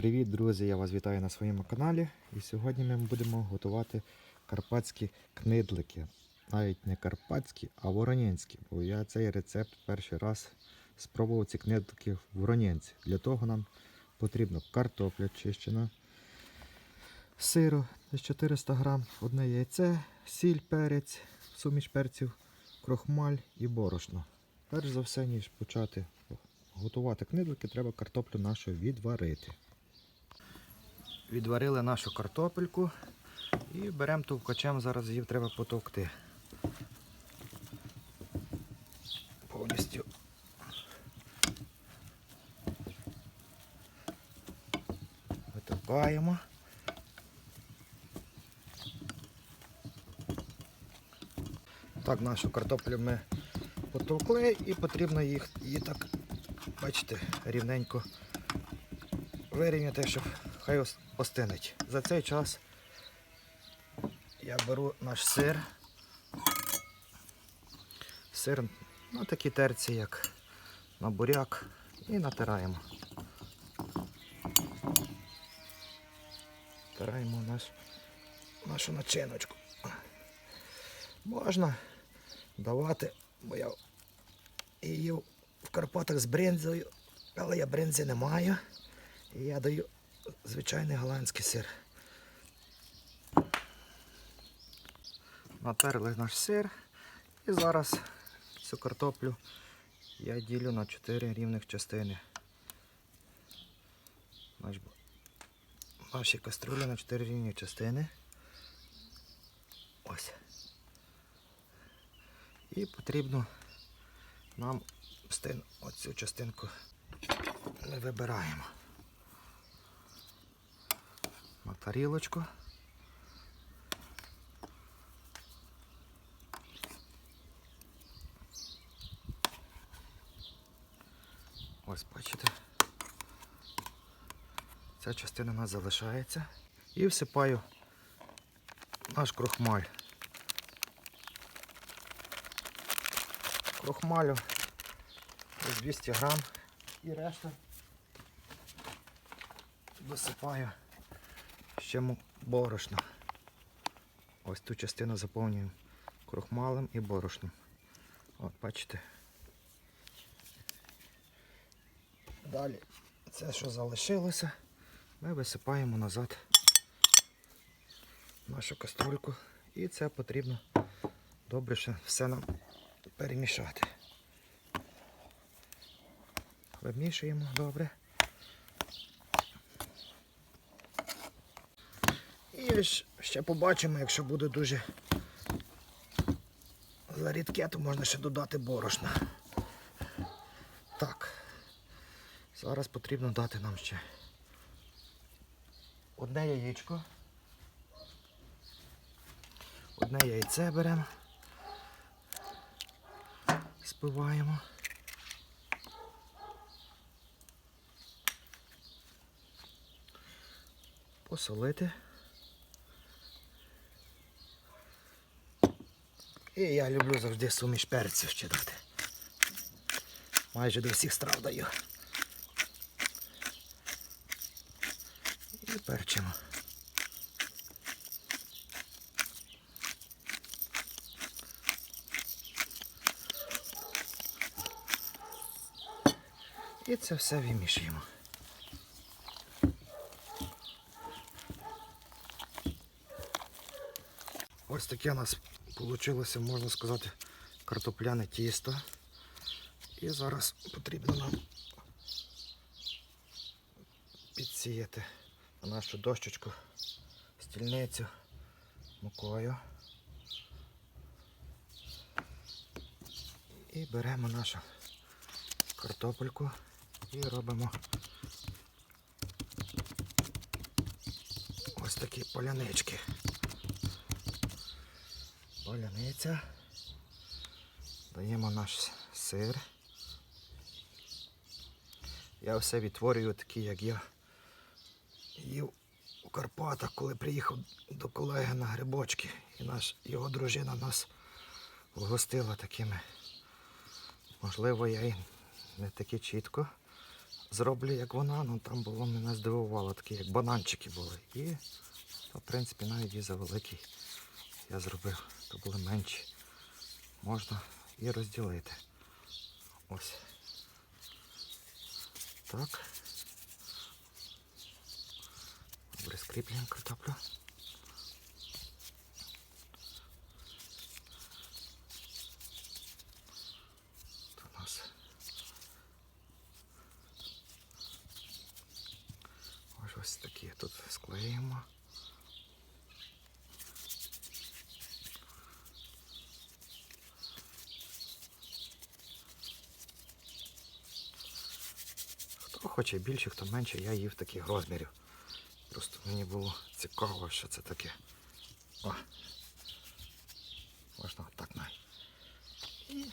Привіт, друзі! Я вас вітаю на своєму каналі. І сьогодні ми будемо готувати карпатські книдлики. Навіть не карпатські, а воронянські. Бо я цей рецепт перший раз спробував ці книдлики в воронянці. Для того нам потрібно картопля чищена, сиру десь 400 грам, одне яйце, сіль, перець, суміш перців, крохмаль і борошно. Перш за все, ніж почати готувати книдлики, треба картоплю нашу відварити. Відварили нашу картопельку і беремо товкачем, зараз її треба потовкти. Повністю. Витовкаємо. Так, нашу картоплю ми потовкли і потрібно їх, її так, бачите, рівненько вирівняти, щоб хай ос- остинить. За цей час я беру наш сир. Сир на такі терці, як на буряк, і натираємо. Натираємо наш, нашу начиночку. Можна давати, бо я їв в Карпатах з бринзою, але я бринзи не маю. І я даю звичайний голландський сир. Натерли наш сир. І зараз цю картоплю я ділю на 4 рівних частини. Наші каструлі на 4 рівні частини. Ось. І потрібно нам оцю частинку ми вибираємо. На тарілочку. Ось бачите. Ця частина у нас залишається. І всипаю наш крохмаль. Крохмалю десь 200 грам і решта досипаю ще борошно. Ось ту частину заповнюємо крохмалем і борошном. От, бачите. Далі це, що залишилося, ми висипаємо назад нашу каструльку. І це потрібно добре все нам перемішати. Вимішуємо добре. І ще побачимо, якщо буде дуже зарідке, то можна ще додати борошна. Так. Зараз потрібно дати нам ще одне яєчко. Одне яйце беремо. Спиваємо. Посолити. І я люблю завжди суміш перців ще дати. Майже до всіх страв даю. І перчимо. І це все вимішуємо. Ось таке у нас вийшло, можна сказати, картопляне тісто. І зараз потрібно нам підсіяти на нашу дощечку стільницю мукою. І беремо нашу картопельку і робимо ось такі полянички. Поляниця. Даємо наш сир. Я все відтворюю такі, як я їв у Карпатах, коли приїхав до колеги на грибочки. І наш, його дружина нас вгостила такими. Можливо, я і не таки чітко, зроблю як вона, ну там було мене здивувало, такі як бананчики були. І, в принципі, навіть і за великий я зробив, то були менші. Можна і розділити. Ось. Так. Добре, скріплюємо картоплю. Ось такі тут склеїмо. Хто хоче більше, хто менше, я їв таких розмірів. Просто мені було цікаво, що це таке. О. Можна отак най. І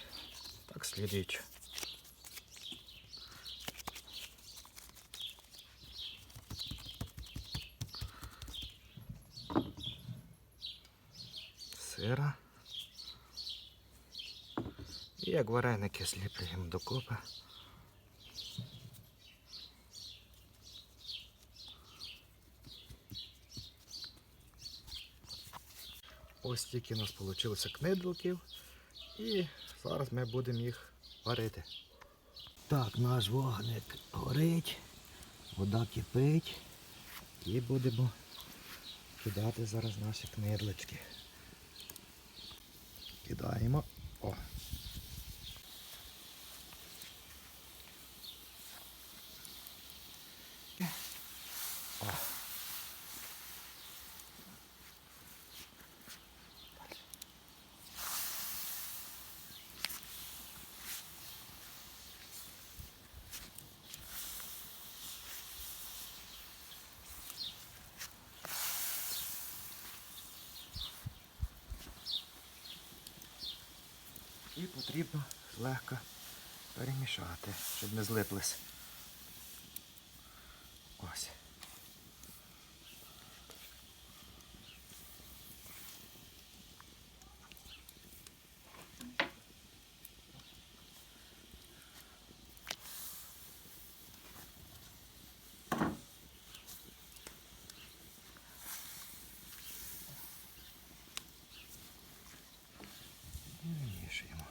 так слідуючи. Сира. І як вареники зліплюємо докупи. Ось тільки у нас вийшло книдликів. І зараз ми будемо їх варити. Так, наш вогник горить, вода кипить. І будемо кидати зараз наші книдлички. Кидаємо. О. І потрібно злегка перемішати, щоб не злиплись. Ось. І вимішуємо.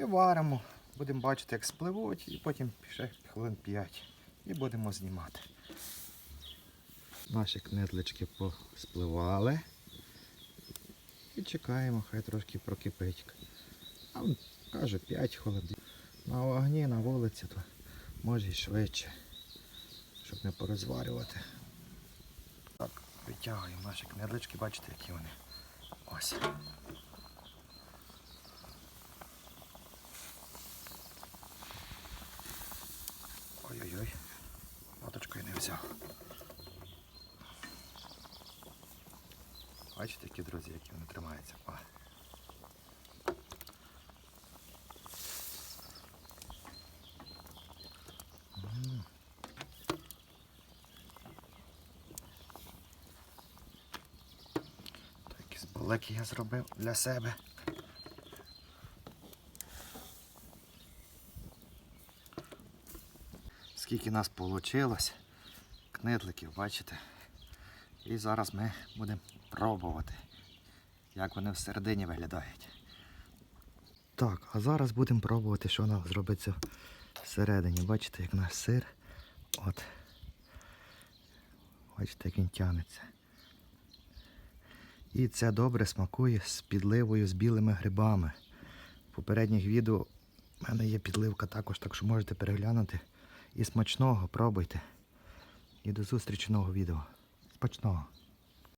І варимо. Будемо бачити, як спливуть, і потім ще хвилин 5. І будемо знімати. Наші книдлички поспливали. І чекаємо, хай трошки прокипить. А каже 5 хвилин. На вогні, на вулиці, то може і швидше, щоб не порозварювати. Так, витягуємо наші книдлички, бачите, які вони. Ось. Бачите, які друзі, які вони тримаються. О. Такі зболеки я зробив для себе. Скільки нас вийшло, книдликів, бачите? І зараз ми будемо пробувати, як вони всередині виглядають. Так, а зараз будемо пробувати, що нам зробиться всередині. Бачите, як наш сир. От. Бачите, як він тягнеться. І це добре смакує з підливою з білими грибами. В попередніх відео в мене є підливка також, так що можете переглянути. І смачного пробуйте. І до зустрічі нового відео. Смачного!